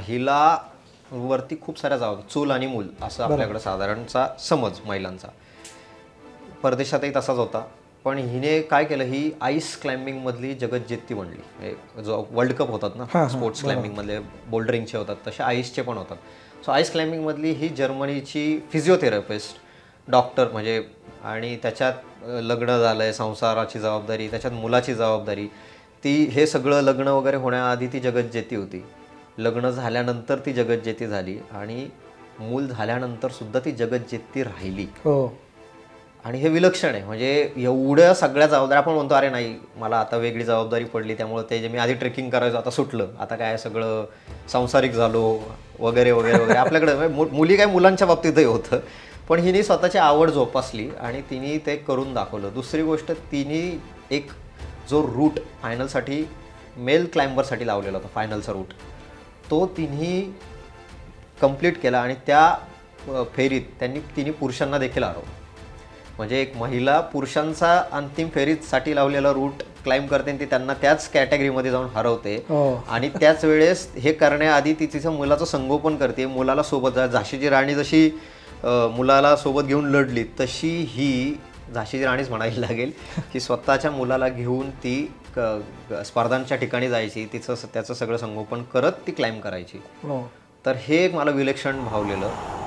महिला वरती खूप साऱ्या जबाबदार चूल आणि मूल असं आपल्याकडे साधारणचा समज महिलांचा. परदेशातही तसाच होता. पण हिने काय केलं ही आईस क्लाइम्बिंग मधली जगज्जेती बनली. म्हणजे जो वर्ल्ड कप होतात ना स्पोर्ट्स क्लाइम्बिंग मधले बोल्डरिंगचे होतात तसे आईसचे पण होतात. सो आईस क्लाइम्बिंग मधली ही जर्मनीची फिजिओथेरपिस्ट डॉक्टर म्हणजे आणि त्याच्यात लग्न झालंय संसाराची जबाबदारी त्याच्यात मुलाची जबाबदारी ती हे सगळं लग्न वगैरे होण्याआधी ती जगज्जेती होती. लग्न झाल्यानंतर ती जगज्जेती झाली आणि मूल झाल्यानंतर सुद्धा ती जगज्जेती राहिली. हो. आणि हे विलक्षण आहे. म्हणजे एवढ्या सगळ्या जबाबदाऱ्या आपण म्हणतो अरे नाही मला आता वेगळी जबाबदारी पडली त्यामुळे ते जे मी आधी ट्रेकिंग करायचो आता सुटलं. आता काय सगळं सांसारिक झालो वगैरे वगैरे वगैरे. आपल्याकडे म्हणजे मुली काय मुलांच्या बाबतीतही होतं. पण हिने स्वतःची आवड जोपासली आणि तिने ते करून दाखवलं. दुसरी गोष्ट तिने एक जो रूट फायनलसाठी मेल क्लाइंबरसाठी लावलेला होता फायनलचा रूट. तो तिन्ही कंप्लीट केला आणि त्या फेरीत त्यांनी तिने पुरुषांना देखील हरवलं. म्हणजे एक महिला पुरुषांचा अंतिम फेरीसाठी लावलेला रूट क्लाइंब करते आणि ती त्यांना त्याच कॅटेगरीमध्ये जाऊन हरवते. हो. आणि त्याच वेळेस हे करण्याआधी ती तिचं मुलाचं संगोपन करते. मुलाला सोबत जा- झाशीची राणी जशी मुलाला सोबत घेऊन लढली तशी ही झाशीची राणीच म्हणावी लागेल की स्वतःच्या मुलाला घेऊन ती क- स्पर्धांच्या ठिकाणी जायची तिचं त्याचं सगळं संगोपन करत ती क्लाइंब करायची. हो. तर हे एक मला विलक्षण भावलेलं.